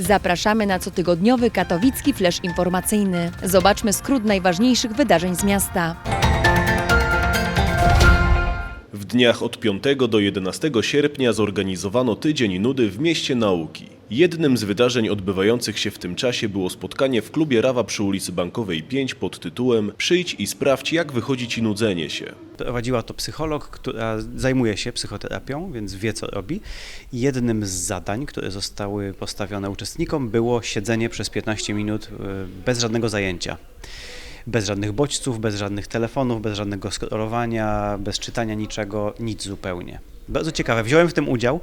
Zapraszamy na cotygodniowy katowicki flash informacyjny. Zobaczmy skrót najważniejszych wydarzeń z miasta. W dniach od 5 do 11 sierpnia zorganizowano Tydzień Nudy w Mieście Nauki. Jednym z wydarzeń odbywających się w tym czasie było spotkanie w klubie Rawa przy ulicy Bankowej 5 pod tytułem Przyjdź i sprawdź jak wychodzi ci nudzenie się. Prowadziła to psycholog, która zajmuje się psychoterapią, więc wie co robi. Jednym z zadań, które zostały postawione uczestnikom, było siedzenie przez 15 minut y, bez żadnego zajęcia. Bez żadnych bodźców, bez żadnych telefonów, bez żadnego scrollowania, bez czytania niczego, nic zupełnie. Bardzo ciekawe. Wziąłem w tym udział,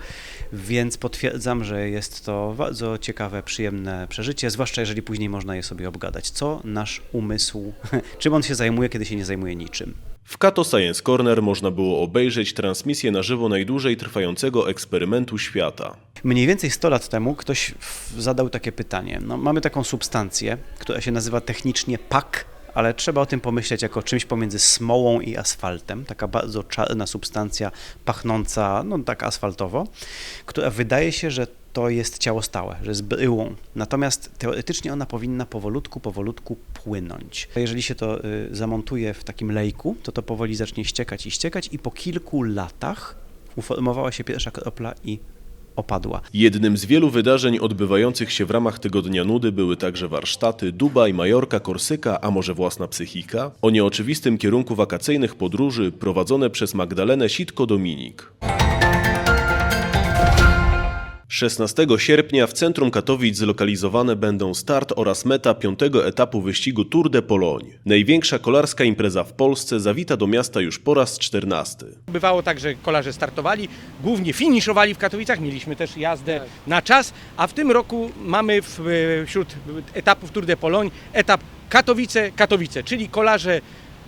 więc potwierdzam, że jest to bardzo ciekawe, przyjemne przeżycie, zwłaszcza jeżeli później można je sobie obgadać. Co nasz umysł, czym on się zajmuje, kiedy się nie zajmuje niczym. W Kato Science Corner można było obejrzeć transmisję na żywo najdłużej trwającego eksperymentu świata. Mniej więcej 100 lat temu ktoś zadał takie pytanie. No, mamy taką substancję, która się nazywa technicznie PAK, ale trzeba o tym pomyśleć jako czymś pomiędzy smołą i asfaltem. Taka bardzo czarna substancja, pachnąca, no tak asfaltowo, która wydaje się, że to jest ciało stałe, że jest bryłą. Natomiast teoretycznie ona powinna powolutku, powolutku płynąć. Jeżeli się to y, zamontuje w takim lejku, to to powoli zacznie ściekać i ściekać i po kilku latach uformowała się pierwsza kropla i opadła. Jednym z wielu wydarzeń odbywających się w ramach Tygodnia Nudy były także warsztaty Dubaj, Majorka, Korsyka, a może własna psychika? O nieoczywistym kierunku wakacyjnych podróży prowadzone przez Magdalenę Sitko-Dominik. 16 sierpnia w centrum Katowic zlokalizowane będą start oraz meta piątego etapu wyścigu Tour de Pologne. Największa kolarska impreza w Polsce zawita do miasta już po raz 14. Bywało tak, że kolarze startowali, głównie finiszowali w Katowicach, mieliśmy też jazdę na czas, a w tym roku mamy wśród etapów Tour de Pologne etap Katowice-Katowice, czyli kolarze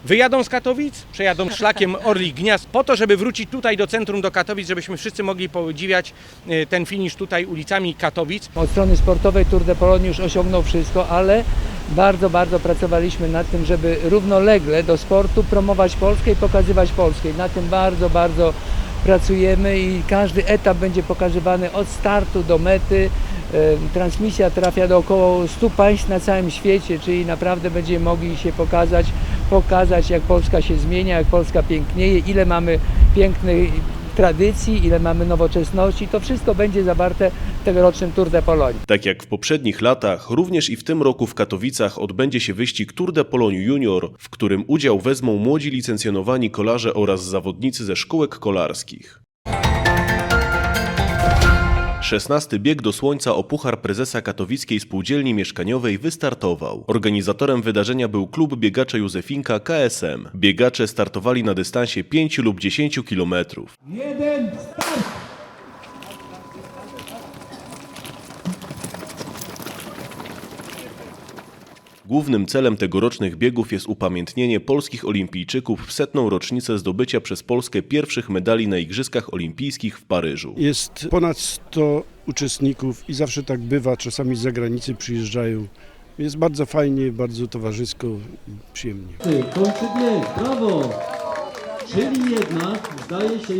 wyjadą z Katowic, przejadą szlakiem Orlik Gniazd po to, żeby wrócić tutaj do centrum, do Katowic, żebyśmy wszyscy mogli podziwiać e, ten finisz tutaj ulicami Katowic. Od strony sportowej Tour de Pologne już osiągnął wszystko, ale bardzo, bardzo pracowaliśmy nad tym, żeby równolegle do sportu promować Polskę i pokazywać Polskę. Na tym bardzo, bardzo pracujemy i każdy etap będzie pokazywany od startu do mety. E, Transmisja trafia do około 100 państw na całym świecie, czyli naprawdę będziemy mogli się pokazać, pokazać jak Polska się zmienia, jak Polska pięknieje, ile mamy pięknej tradycji, ile mamy nowoczesności. To wszystko będzie zawarte w tegorocznym Tour de Pologne. Tak jak w poprzednich latach, również i w tym roku w Katowicach odbędzie się wyścig Tour de Pologne Junior, w którym udział wezmą młodzi licencjonowani kolarze oraz zawodnicy ze szkółek kolarskich. 16 bieg do słońca o Puchar Prezesa Katowickiej Spółdzielni Mieszkaniowej wystartował. Organizatorem wydarzenia był klub biegacze Józefinka KSM. Biegacze startowali na dystansie 5 lub 10 kilometrów. Jeden, start! Głównym celem tegorocznych biegów jest upamiętnienie polskich olimpijczyków w setną rocznicę zdobycia przez Polskę pierwszych medali na Igrzyskach Olimpijskich w Paryżu. Jest ponad 100 uczestników i zawsze tak bywa, czasami z zagranicy przyjeżdżają. Jest bardzo fajnie, bardzo towarzysko i przyjemnie. Kończy bieg, brawo! Czyli jednak zdaje się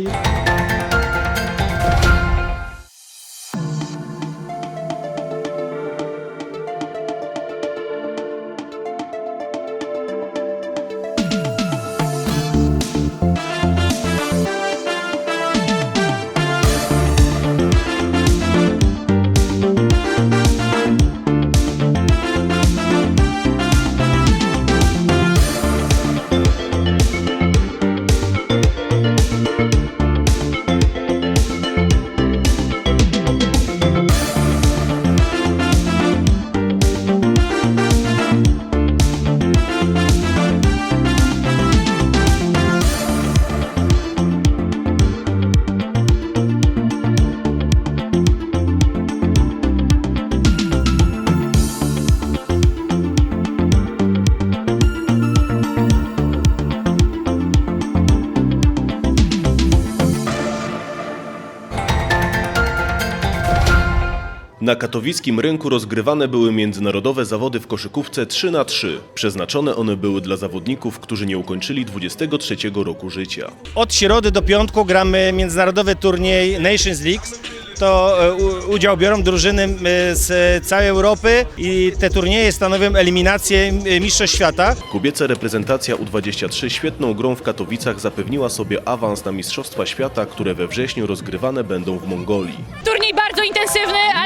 Na katowickim rynku rozgrywane były międzynarodowe zawody w koszykówce 3 na 3 Przeznaczone one były dla zawodników, którzy nie ukończyli 23 roku życia. Od środy do piątku gramy międzynarodowy turniej Nations League. to e, udział biorą drużyny z całej Europy i te turnieje stanowią eliminację Mistrzostw Świata. Kobieca reprezentacja U23 świetną grą w Katowicach zapewniła sobie awans na Mistrzostwa Świata, które we wrześniu rozgrywane będą w Mongolii.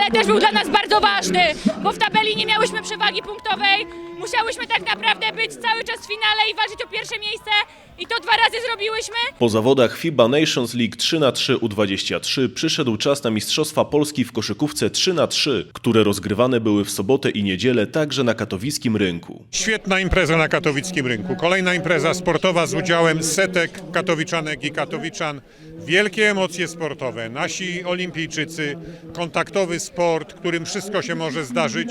Ale też był dla nas bardzo ważny, bo w tabeli nie miałyśmy przewagi punktowej. Musiałyśmy tak naprawdę być cały czas w finale i walczyć o pierwsze miejsce i to dwa razy zrobiłyśmy. Po zawodach FIBA Nations League 3 na 3 U23 przyszedł czas na Mistrzostwa Polski w koszykówce 3 na 3 które rozgrywane były w sobotę i niedzielę także na katowickim rynku. Świetna impreza na katowickim rynku. Kolejna impreza sportowa z udziałem setek katowiczanek i katowiczan. Wielkie emocje sportowe. Nasi olimpijczycy, kontaktowy sport, którym wszystko się może zdarzyć.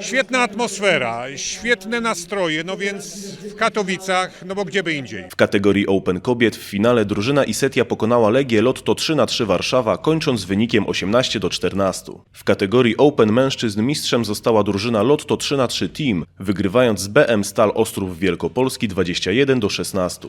Świetna atmosfera, świetne nastroje, no więc w Katowicach, no bo gdzie by indziej. W kategorii Open Kobiet w finale drużyna Isetia pokonała Legię Lotto 3 na 3 Warszawa, kończąc wynikiem 18 do 14. W kategorii Open Mężczyzn mistrzem została drużyna Lotto 3 na 3 Team, wygrywając z BM Stal Ostrów Wielkopolski 21 do 16.